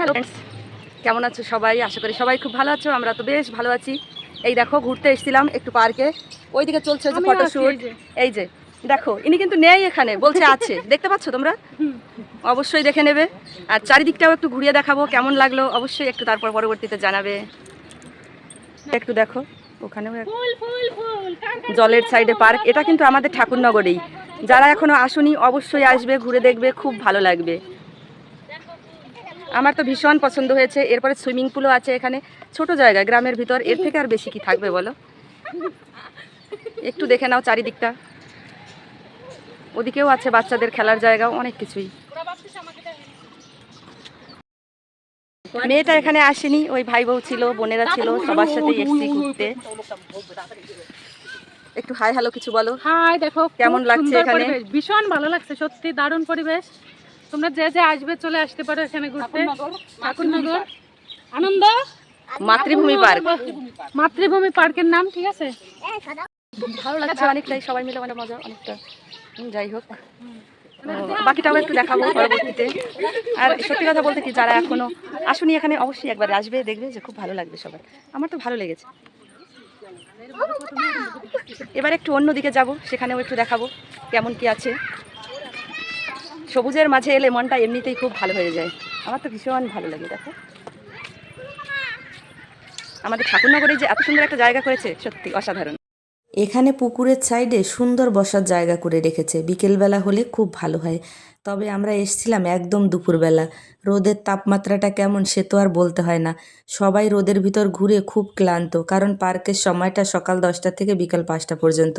Hello friends কেমন আছো সবাই? আশা করি সবাই খুব ভালো আছো আমরা তো বেশ ভালো আছি। এই দেখো ঘুরতে এসেছিলাম একটু পার্কে। ওইদিকে চলছে যে ফটোশ্যুট এই যে। দেখো ইনি কিন্তু নেই এখানে বলছে আছে। দেখতে পাচ্ছ তোমরা? অবশ্যই দেখে নেবে। আর চারিদিকটাও একটু ঘুরিয়ে দেখাবো কেমন লাগল? অবশ্যই একটু তারপর পরবর্তীতে জানাবে। একটু দেখো ওখানেও জলের সাইডে পার্ক এটা কিন্তু আমাদের ঠাকুরনগরেই। যারা এখনও আসুনি অবশ্যই আসবে ঘুরে দেখবে খুব ভালো লাগবে। আমার তো ভীষণ পছন্দ হয়েছে। এরপরে সুইমিং পুলও আছে এখানে। ছোট জায়গা গ্রামের ভিতর। এর থেকে আর বেশি কি থাকবে বলো? একটু দেখে নাও চারিদিকটা। ওদিকেও আছে বাচ্চাদের খেলার জায়গা অনেক কিছুই। মেয়েটা এখানে আসেনি ওই ভাই বউ ছিল বোনেরা ছিল সবার সাথে এসছি ঘুরতে। একটু হাই হ্যালো কিছু বলো। হাই দেখো কেমন লাগছে এখানে? ভীষণ ভালো লাগছে সত্যি দারুণ পরিবেশ। তোমরা যে যে আসবে চলে আসতে পারো এখানে ঘুরতে। ঠাকুরনগর আনন্দ? মাতৃভূমি পার্ক। মাতৃভূমি পার্কের নাম ঠিক আছে? ভালো লাগছে অনেকটাই সবাই মিলে মানে মজা অনেকটা। যাই হোক। ও, বাকিটাও একটু দেখাবো পরবর্তীতে। আর সত্যি কথা বলতে কি যারা এখনও আসুনি এখানে অবশ্যই একবার আসবে দেখবে যে খুব ভালো লাগবে সবার। আমার তো ভালো লেগেছে। এবার একটু অন্য দিকে যাব সেখানেও একটু দেখাবো কেমন কি আছে। সবুজের মাঝে এলে মনটা এমনিতেই খুব ভালো হয়ে যায়। আমার তো ভীষণ ভালো লাগে, দেখো। আমাদের ঠাকুরনগরে যে এত সুন্দর একটা জায়গা করেছে, সত্যি অসাধারণ। এখানে পুকুরের সাইডে সুন্দর বসার জায়গা করে রেখেছে। বিকেলবেলা হলে খুব ভালো হয়। তবে আমরা এসছিলাম একদম দুপুরবেলা। রোদের তাপমাত্রাটা কেমন সে তো আর বলতে হয় না। সবাই রোদের ভিতর ঘুরে খুব ক্লান্ত, কারণ পার্কের সময়টা সকাল দশটা থেকে বিকাল পাঁচটা পর্যন্ত।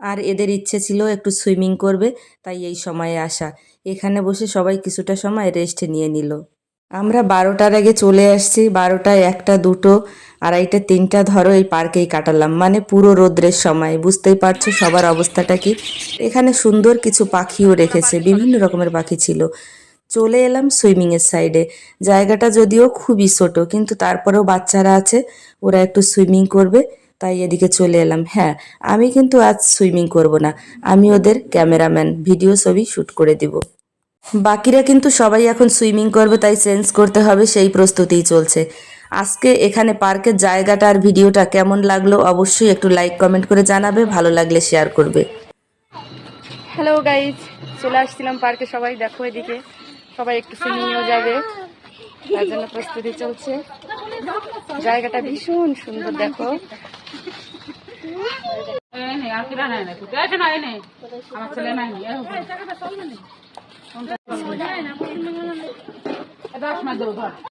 আর এদের ইচ্ছে ছিল একটু সুইমিং করবে, তাই এই সময়ে আসা। এখানে বসে সবাই কিছুটা সময় রেস্ট নিয়ে নিল। আমরা বারোটার আগে চলে আসছি, বারোটায় একটা, দুটো, আড়াইটা, তিনটা, ধরো এই পার্কেই কাটালাম। মানে পুরো রোদ্রের সময়, বুঝতেই পারছ সবার অবস্থাটা কি? এখানে সুন্দর কিছু পাখিও রেখেছে, বিভিন্ন রকমের পাখি ছিল। চলে এলাম সুইমিংয়ের সাইডে। জায়গাটা যদিও খুবই ছোট, কিন্তু তারপরেও বাচ্চারা আছে, ওরা একটু সুইমিং করবে। তাই এদিকে চলে এলাম। হ্যাঁ আমি কিন্তু আজ সুইমিং করব না। আমি ওদের ক্যামেরাম্যান, ভিডিও ছবি শ্যুট করে দিব। বাকিরা কিন্তু সবাই এখন সুইমিং করবে, তাই চেঞ্জ করতে হবে, সেই প্রস্তুতিই চলছে। আজকে এখানে পার্কের জায়গাটা আর ভিডিওটা কেমন লাগল অবশ্যই একটু লাইক, কমেন্ট করে জানাবে, ভালো লাগলে শেয়ার করবে। হ্যালো গাইজ চলে আসছিলাম পার্কে সবাই, দেখো এদিকে। সবাই একটু সুইমিংও যাবে। তার জন্য প্রস্তুতি চলছে। জায়গাটা ভীষণ সুন্দর, দেখো। আঙ্গিরা নাই না কুটি নাই আমার ছেলে নাই দশ মাস ধর